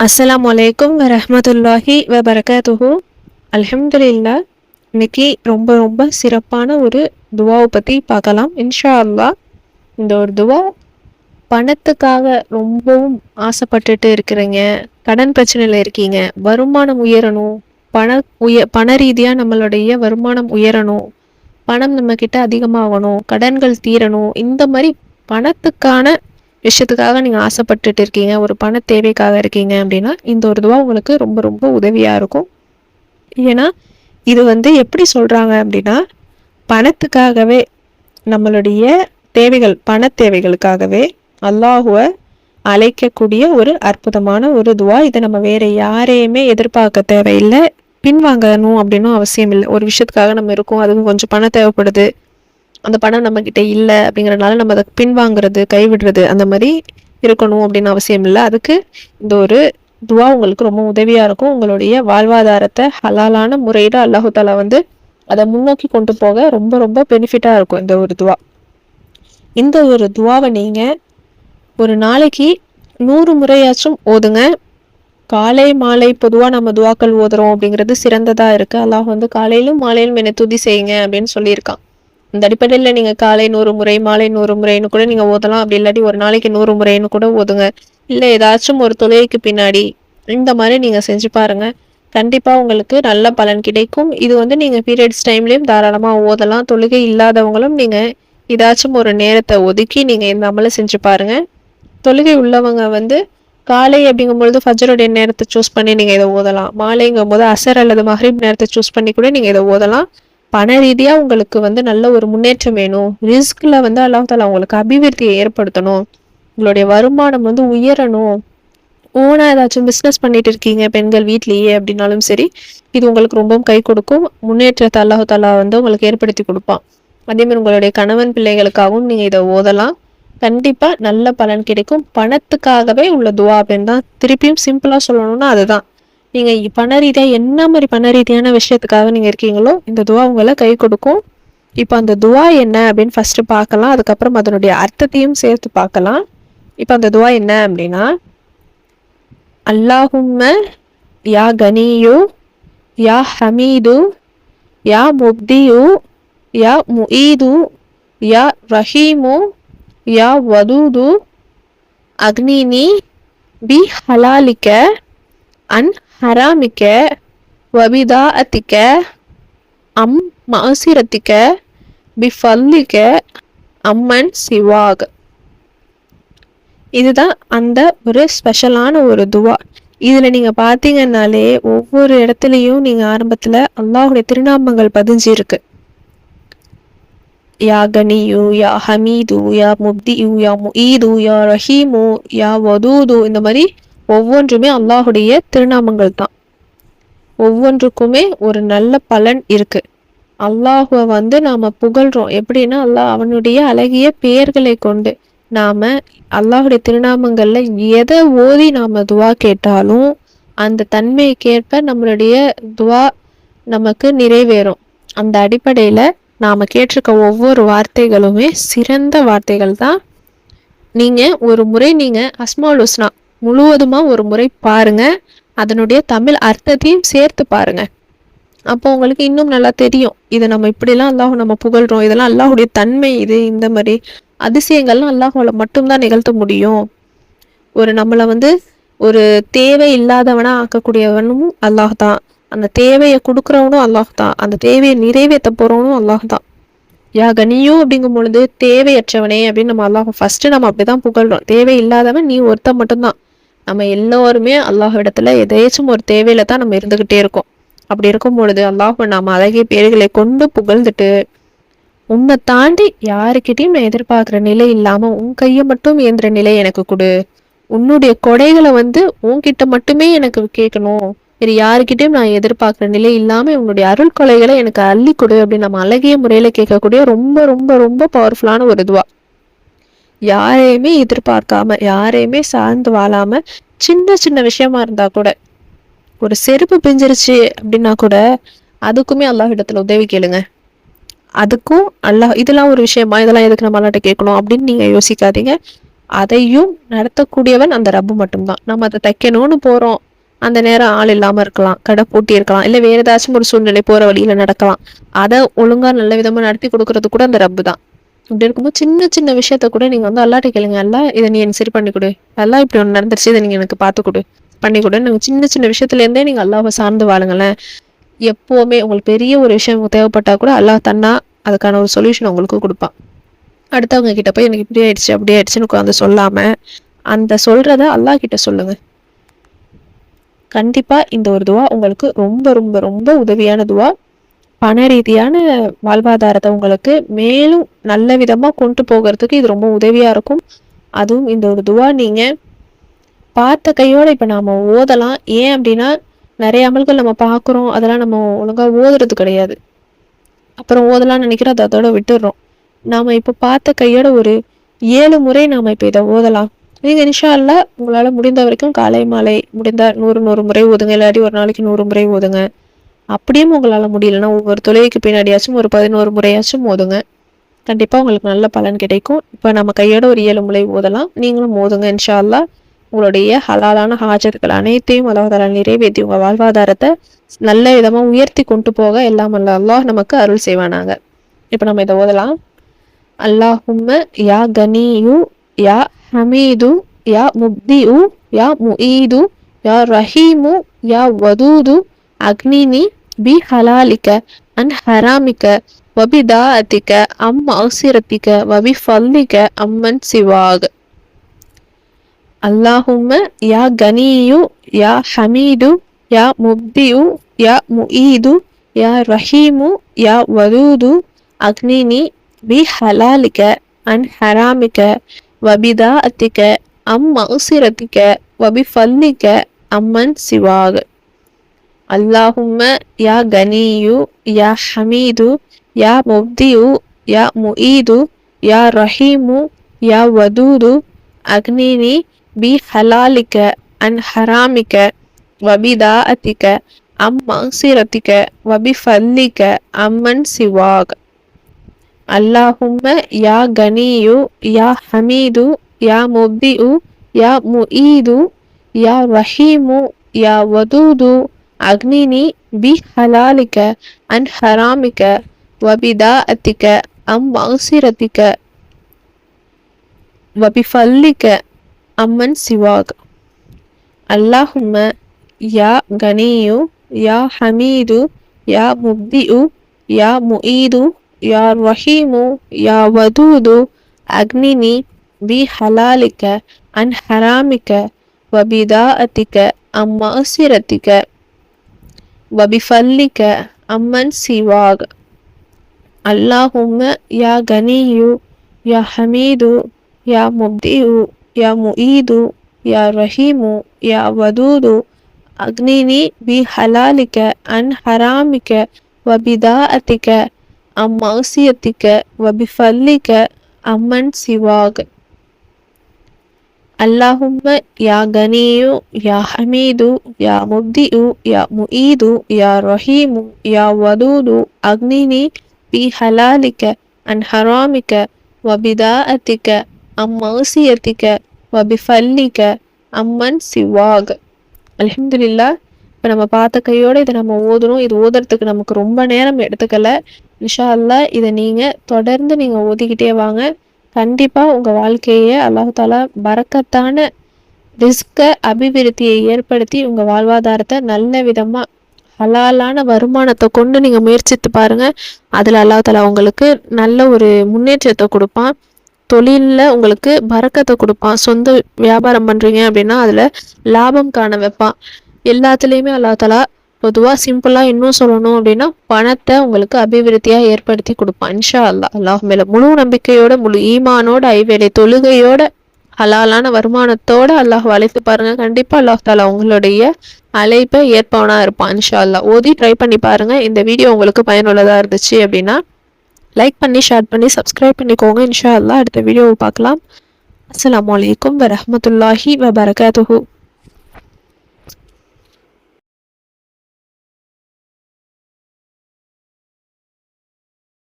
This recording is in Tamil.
அஸ்ஸலாமு வலைக்கும் வரமத்துல்லாஹி வபரகாத்துஹு அலமதுல்லா இன்னைக்கு ரொம்ப ரொம்ப சிறப்பான ஒரு துவாவை பற்றி பார்க்கலாம். இன்ஷா அல்லா இந்த ஒரு துவா பணத்துக்காக ரொம்பவும் ஆசைப்பட்டுட்டு இருக்கிறீங்க. கடன் பிரச்சனையில் இருக்கீங்க. வருமானம் உயரணும். பண உய பண ரீதியாக நம்மளுடைய வருமானம் உயரணும். பணம் நம்மக்கிட்ட அதிகமாகணும். கடன்கள் தீரணும். இந்த மாதிரி பணத்துக்கான விஷயத்துக்காக நீங்கள் ஆசைப்பட்டுட்டு இருக்கீங்க ஒரு பண தேவைக்காக இருக்கீங்க அப்படின்னா இந்த ஒரு துவா உங்களுக்கு ரொம்ப ரொம்ப உதவியாக இருக்கும். ஏன்னா இது வந்து எப்படி சொல்கிறாங்க அப்படின்னா பணத்துக்காகவே நம்மளுடைய தேவைகள் பண தேவைகளுக்காகவே அல்லாஹுவை அழைக்கக்கூடிய ஒரு அற்புதமான ஒரு துவா இதை நம்ம வேற யாரையுமே எதிர்பார்க்க தேவையில்லை. பின்வாங்கணும் அப்படின்னும் அவசியம் இல்லை. ஒரு விஷயத்துக்காக நம்ம இருக்கோம் அதுவும் கொஞ்சம் பணம் தேவைப்படுது. அந்த பணம் நம்மக்கிட்ட இல்லை அப்படிங்கறதுனால நம்ம அதை பின்வாங்குறது கைவிடுறது அந்த மாதிரி இருக்கணும் அப்படின்னு அவசியம் இல்லை. அதுக்கு இந்த ஒரு துவா உங்களுக்கு ரொம்ப உதவியாக இருக்கும். உங்களுடைய வாழ்வாதாரத்தை ஹலாலான முறையில் அல்லாஹு தாலா வந்து அதை முன்னோக்கி கொண்டு போக ரொம்ப ரொம்ப பெனிஃபிட்டாக இருக்கும் இந்த ஒரு துவா. இந்த ஒரு துவாவை நீங்கள் ஒரு நாளைக்கு நூறு முறையாச்சும் ஓதுங்க. காலை மாலை பொதுவாக நம்ம துவாக்கள் ஓதுறோம் அப்படிங்கிறது சிறந்ததாக இருக்குது அல்லாஹ் வந்து காலையிலும் மாலையிலும் என்னை துதி செய்யுங்க அப்படின்னு சொல்லியிருக்கான். இந்த அடிப்படையில் நீங்கள் காலை நூறு முறை மாலை நூறு முறைன்னு கூட நீங்கள் ஓதலாம். அப்படி இல்லாட்டி ஒரு நாளைக்கு நூறு முறைன்னு கூட ஓதுங்க. இல்லை ஏதாச்சும் ஒரு தொழுகைக்கு பின்னாடி இந்த மாதிரி நீங்கள் செஞ்சு பாருங்க. கண்டிப்பாக உங்களுக்கு நல்ல பலன் கிடைக்கும். இது வந்து நீங்கள் பீரியட்ஸ் டைம்லேயும் தாராளமாக ஓதலாம். தொழுகை இல்லாதவங்களும் நீங்கள் ஏதாச்சும் ஒரு நேரத்தை ஒதுக்கி நீங்கள் இந்த அமலை செஞ்சு பாருங்கள் தொழுகை உள்ளவங்க வந்து காலை அப்படிங்கும்பொழுது ஃபஜருடைய நேரத்தை சூஸ் பண்ணி நீங்கள் இதை ஓதலாம். மாலைங்கும் போது அசர் அல்லது மஹ்ரிப் நேரத்தை சூஸ் பண்ணி கூட நீங்கள் இதை ஓதலாம். பண ரீதியாக உங்களுக்கு வந்து நல்ல ஒரு முன்னேற்றம் வேணும். ரிஸ்கில் வந்து அல்லாஹ் தாலா உங்களுக்கு அபிவிருத்தியை ஏற்படுத்தணும். உங்களுடைய வருமானம் வந்து உயரணும். ஓனாக ஏதாச்சும் பிஸ்னஸ் பண்ணிட்டு இருக்கீங்க பெண்கள் வீட்லேயே அப்படின்னாலும் சரி இது உங்களுக்கு ரொம்பவும் கை கொடுக்கும். முன்னேற்றத்தை அல்லாஹ் தாலா வந்து உங்களுக்கு ஏற்படுத்தி கொடுப்பான். அதேமாதிரி உங்களுடைய கணவன் பிள்ளைகளுக்காகவும் நீங்கள் இதை ஓதலாம். கண்டிப்பாக நல்ல பலன் கிடைக்கும். பணத்துக்காகவே உள்ள துவா அப்படின்னு தான் திருப்பியும் சிம்பிளாக சொல்லணும்னா அதுதான். நீங்கள் பண ரீதியாக என்ன மாதிரி பண ரீதியான விஷயத்துக்காக நீங்கள் இருக்கீங்களோ இந்த துவா உங்களை கை கொடுக்கும். இப்போ அந்த துவா என்ன அப்படின்னு ஃபஸ்ட்டு பார்க்கலாம். அதுக்கப்புறம் அதனுடைய அர்த்தத்தையும் சேர்த்து பார்க்கலாம். இப்போ அந்த துவா என்ன அப்படின்னா அல்லாஹும்ம யா கனியு யா ஹமீது யா முப்தியு யா முயீது யா ரஹீமு யா வதூது அக்னினி பி ஹலாலிக்க அன் ஹராமிக்க வபிதா அத்திக்க அம் மாசிரத்திக்க பிஃபல்லிக்க அம்மன் சிவாக். இதுதான் அந்த ஒரு ஸ்பெஷலான ஒரு துவா. இதுல நீங்க பார்த்தீங்கன்னாலே ஒவ்வொரு இடத்துலயும் நீங்க ஆரம்பத்துல அல்லாஹுடைய திருநாமங்கள் பதிஞ்சு இருக்கு யா கனியு யா ஹமீது யா முப்தியு யா முஈது யா ரஹீமு யா வதூது இந்த மாதிரி ஒவ்வொன்றுமே அல்லாஹுடைய திருநாமங்கள் தான் ஒவ்வொன்றுக்குமே ஒரு நல்ல பலன் இருக்கு. அல்லாஹுவை வந்து நாம புகழ்றோம். எப்படின்னா அல்லாஹ் அவனுடைய அழகிய பெயர்களை கொண்டு நாம அல்லாஹுடைய திருநாமங்கள்ல எதை ஓதி நாம துவா கேட்டாலும் அந்த தன்மைக்கேற்ப நம்மளுடைய துவா நமக்கு நிறைவேறும். அந்த அடிப்படையில நாம கேட்டிருக்க ஒவ்வொரு வார்த்தைகளுமே சிறந்த வார்த்தைகள் தான் நீங்க ஒரு முறை நீங்க அஸ்மால் உஸ்னா முழுவதுமா ஒரு முறை பாருங்க. அதனுடைய தமிழ் அர்த்தத்தையும் சேர்த்து பாருங்க. அப்போ உங்களுக்கு இன்னும் நல்லா தெரியும். இதை நம்ம இப்படிலாம் அல்லாஹ் நம்ம புகழ்றோம். இதெல்லாம் அல்லாஹுடைய தன்மை இது இந்த மாதிரி அதிசயங்கள்லாம் அல்லாஹால மட்டும்தான் நிகழ்த்த முடியும். ஒரு நம்மளை வந்து ஒரு தேவை இல்லாதவனா ஆக்கக்கூடியவனும் அல்லாஹ் தான். அந்த தேவையை கொடுக்குறவனும் அல்லாஹ் தான். அந்த தேவையை நிறைவேற்ற போறவனும் அல்லாஹ் தான். யா கனியோ அப்படிங்கும் பொழுது தேவையற்றவனே அப்படின்னு நம்ம அல்லாஹ் ஃபர்ஸ்ட் நம்ம அப்படிதான் புகழ்றோம். தேவை இல்லாதவன் நீ ஒருத்தன் மட்டும்தான். நம்ம எல்லோருமே அல்லாஹ் இடத்துல எதேச்சும் ஒரு தேவையில தான் நம்ம இருந்துகிட்டே இருக்கோம். அப்படி இருக்கும் பொழுது அல்லாஹ் நாம அழகிய பேர்களை கொண்டு புகழ்ந்துட்டு உன்னை தாண்டி யாருக்கிட்டையும் நான் எதிர்பார்க்குற நிலை இல்லாம உன் கையை மட்டும் இயந்திர நிலை எனக்கு கொடு. உன்னுடைய கொடைகளை வந்து உன்கிட்ட மட்டுமே எனக்கு கேட்கணும். வேறு யாருக்கிட்டையும் நான் எதிர்பார்க்குற நிலை இல்லாம உன்னுடைய அருள் கொலைகளை எனக்கு அள்ளி கொடு அப்படின்னு நம்ம அழகிய முறையில கேட்கக்கூடிய ரொம்ப ரொம்ப ரொம்ப பவர்ஃபுல்லான ஒரு இதுவா யாரையுமே எதிர்பார்க்காம யாரையுமே சார்ந்து வாழாம சின்ன சின்ன விஷயமா இருந்தா கூட ஒரு செருப்பு பிஞ்சிருச்சு அப்படின்னா கூட அதுக்குமே அல்லாஹ் இடத்துல உதவி கேளுங்க. அதுக்கும் அல்லாஹ் இதெல்லாம் ஒரு விஷயமா இதெல்லாம் எதுக்கு நம்ம அல்லாட்ட கேட்கணும் அப்படின்னு நீங்க யோசிக்காதீங்க. அதையும் நடத்தக்கூடியவன் அந்த ரப்பு மட்டும்தான். நம்ம அதை தைக்கணும்னு போகிறோம் அந்த நேரம் ஆள் இல்லாமல் இருக்கலாம் கடை பூட்டி இருக்கலாம் இல்லை வேறு ஏதாச்சும் ஒரு சூழ்நிலை போகிற வழியில் நடக்கலாம். அதை ஒழுங்காக நல்ல விதமாக நடத்தி கொடுக்கறது கூட அந்த ரப்பு தான் இப்படி இருக்கும்போது சின்ன சின்ன விஷயத்த கூட நீங்கள் வந்து அல்லாட்டி கேளுங்க. எல்லாம் இதை நீ எனக்கு சரி பண்ணி கொடு எல்லாம் இப்படி ஒன்று நடந்துருச்சு இதை நீங்கள் எனக்கு பார்த்து கொடு பண்ணி கொடு நீங்கள் சின்ன சின்ன விஷயத்துலேருந்தே நீங்கள் அல்லாவை சார்ந்து வாழுங்களேன். எப்போவுமே உங்களுக்கு பெரிய ஒரு விஷயம் தேவைப்பட்டால் கூட அல்லாஹ் தன்னா அதுக்கான ஒரு சொல்யூஷன் உங்களுக்கு கொடுப்பான். அடுத்தவங்க கிட்ட போய் எனக்கு இப்படி ஆயிடுச்சு அப்படி ஆயிடுச்சுன்னு உட்காந்து சொல்லாமல் அந்த சொல்கிறத அல்லாஹ் கிட்ட சொல்லுங்கள் கண்டிப்பாக இந்த ஒரு துவா உங்களுக்கு ரொம்ப ரொம்ப ரொம்ப உதவியான துவா. பண ரீதியான வாழ்வாதாரத்தை உங்களுக்கு மேலும் நல்ல விதமாக கொண்டு போகிறதுக்கு இது ரொம்ப உதவியாக இருக்கும். அதுவும் இந்த ஒரு துவா. நீங்கள் பார்த்த கையோடு இப்போ நாம் ஓதலாம். ஏன் அப்படின்னா நிறைய அமல்கள் நம்ம பார்க்குறோம். அதெல்லாம் நம்ம ஒழுங்காக ஓதுறது கிடையாது. அப்புறம் ஓதலாம்னு நினைக்கிறோம். அதை அதோட விட்டுடுறோம் நாம் இப்போ பார்த்த கையோட ஒரு ஏழு முறை நாம் இப்போ இதை ஓதலாம். நீங்கள் நிஷா இல்லை உங்களால் முடிந்த வரைக்கும் காலை மாலை முடிந்தால் நூறு நூறு முறை ஓதுங்க. இல்லாட்டி ஒரு நாளைக்கு நூறு முறை ஓதுங்க. அப்படியும் உங்களால் முடியலன்னா ஒவ்வொரு தொலைக்கு பின்னாடியாச்சும் ஒரு பதினோரு முறையாச்சும் ஓதுங்க கண்டிப்பாக உங்களுக்கு நல்ல பலன் கிடைக்கும். இப்போ நம்ம கையோட ஒரு ஏழு முறை ஓதலாம் நீங்களும் ஓதுங்க இன்ஷா அல்லா உங்களுடைய ஹலாலான ஹாஜர்கள் அனைத்தையும் அல்லாஹால நிறைவேற்றி உங்கள் வாழ்வாதாரத்தை நல்ல விதமாக உயர்த்தி கொண்டு போக எல்லாம் அல்ல. அல்லாஹ் நமக்கு அருள் செய்வானாங்க. இப்போ நம்ம இதை ஓதலாம். அல்லாஹும்ம யா கனியு யா ஹமீது யா முப்திஉ யா முயீது யா ரஹீமு யா வதூது அக்னினி பி ஹலாலிக்க அன் ஹராமிக்க வபிதாஅத்திக்க அம் அசிரத்திக்க வபி ஃபல்லிக்க அம்மன் சிவாக். அல்லாஹும்ம யா கனியு யா ஹமீது யா முப்தியு யா முஈது யா ரஹீமு யா வதூது அக்னினி பி ஹலாலிக்க அன் ஹராமிக்க வபிதா அத்திக்க அம் மௌசிரத்திக்க வபி ஃபல்லிக்க அம்மன் சிவாக். அல்லாஹும்ம யா கனியு யா ஹமீது யா முப்தியு யா முஈது யா ரஹீமு யா வதூது அக்னினி பி ஹலாலிக்க அன் ஹராமிக்க வபிதாஅத்திக அம் மக்சிரத்திக வபி ஃபல்லிக அம்மன் சிவாக் அல்லாஹும்ம யா கனியு யா ஹமீது யா முப்திஉ யா முஈது யா ரஹீமு யா வதூது அக்னினி பி ஹலாலிக அன் வபிதா அத்திக்க அம் மக்சிரத்திக வபிஃபல்லிக்க அம்மன் சிவாக். அல்லாஹும்ம யா கனியு யா ஹமீது யா முப்தியு யா முயீது யா ரஹீமு யா வதூது அக்னினி பி ஹலாலிக்க அன் ஹராமிக்க வபிதாஅத்திக்க அம் மஅசிரத்திக்க வபிஃபல்லிக்க அம்மன் சிவாக். அல்லாஹும்ம யா கனியு யா ஹமீது யா முப்தியு யா முஈது யா ரஹீமு யா வதூது. அக்னினி பி ஹலாலிக்க அன் ஹராமிக்க வபிதாஅத்திக்க அம் மௌசியத்திக்க வபிஃபல்லிக்க அம்மன் சிவாக். அல்லாஹும்ம யா கனியு யா ஹமீது யா முப்தியு யா முஈது யா ரஹீமு யா வதூது அக்னினி பி ஹலாலிக்க அன் ஹராமிக்க வபிதாஅத்திக்க அம் மௌசியத்திக்க வபிஃபல்லிக்க அம்மன் சிவாக் அலமதுல்லா இப்போ நம்ம பார்த்த கையோடு இதை நம்ம ஓதணும் இது ஓதுறதுக்கு நமக்கு ரொம்ப நேரம் எடுத்துக்கல இன்ஷா அல்லா இதை நீங்கள் தொடர்ந்து நீங்கள் ஓதிக்கிட்டே வாங்க கண்டிப்பாக உங்கள் வாழ்க்கையை அல்லாஹாலா பறக்கத்தான ரிஸ்கை அபிவிருத்தியை ஏற்படுத்தி உங்கள் வாழ்வாதாரத்தை நல்ல விதமாக ஹலாலான வருமானத்தை கொண்டு நீங்கள் முயற்சித்து பாருங்கள் அதில் அல்லாஹாலா உங்களுக்கு நல்ல ஒரு முன்னேற்றத்தை கொடுப்பான். தொழிலில் உங்களுக்கு பறக்கத்தை கொடுப்பான். சொந்த வியாபாரம் பண்ணுறீங்க அப்படின்னா அதில் லாபம் காண வைப்பான். எல்லாத்துலேயுமே அல்லாஹாலா தலா பொதுவாக சிம்பிளாக இன்னும் சொல்லணும் அப்படின்னா பணத்தை உங்களுக்கு அபிவிருத்தியாக ஏற்படுத்தி கொடுப்பான். இன்ஷா அல்லா அல்லாஹ் மேலே முழு நம்பிக்கையோட முழு ஈமானோட ஐவேளை தொழுகையோட ஹலாலான வருமானத்தோட அல்லாஹ் வளைத்து பாருங்க. கண்டிப்பாக அல்லாஹ் தாலா உங்களுடைய அழைப்பை ஏற்பவனா இருப்பான் இன்ஷா அல்லா ஓதி ட்ரை பண்ணி பாருங்க. இந்த வீடியோ உங்களுக்கு பயனுள்ளதாக இருந்துச்சு அப்படின்னா லைக் பண்ணி ஷேர் பண்ணி சப்ஸ்கிரைப் பண்ணிக்கோங்க. இன்ஷா அல்லா அடுத்த வீடியோவை பார்க்கலாம். அஸ்லாம் வலைக்கம் வரமத்துல்லாஹி வபரகாத்துஹூ.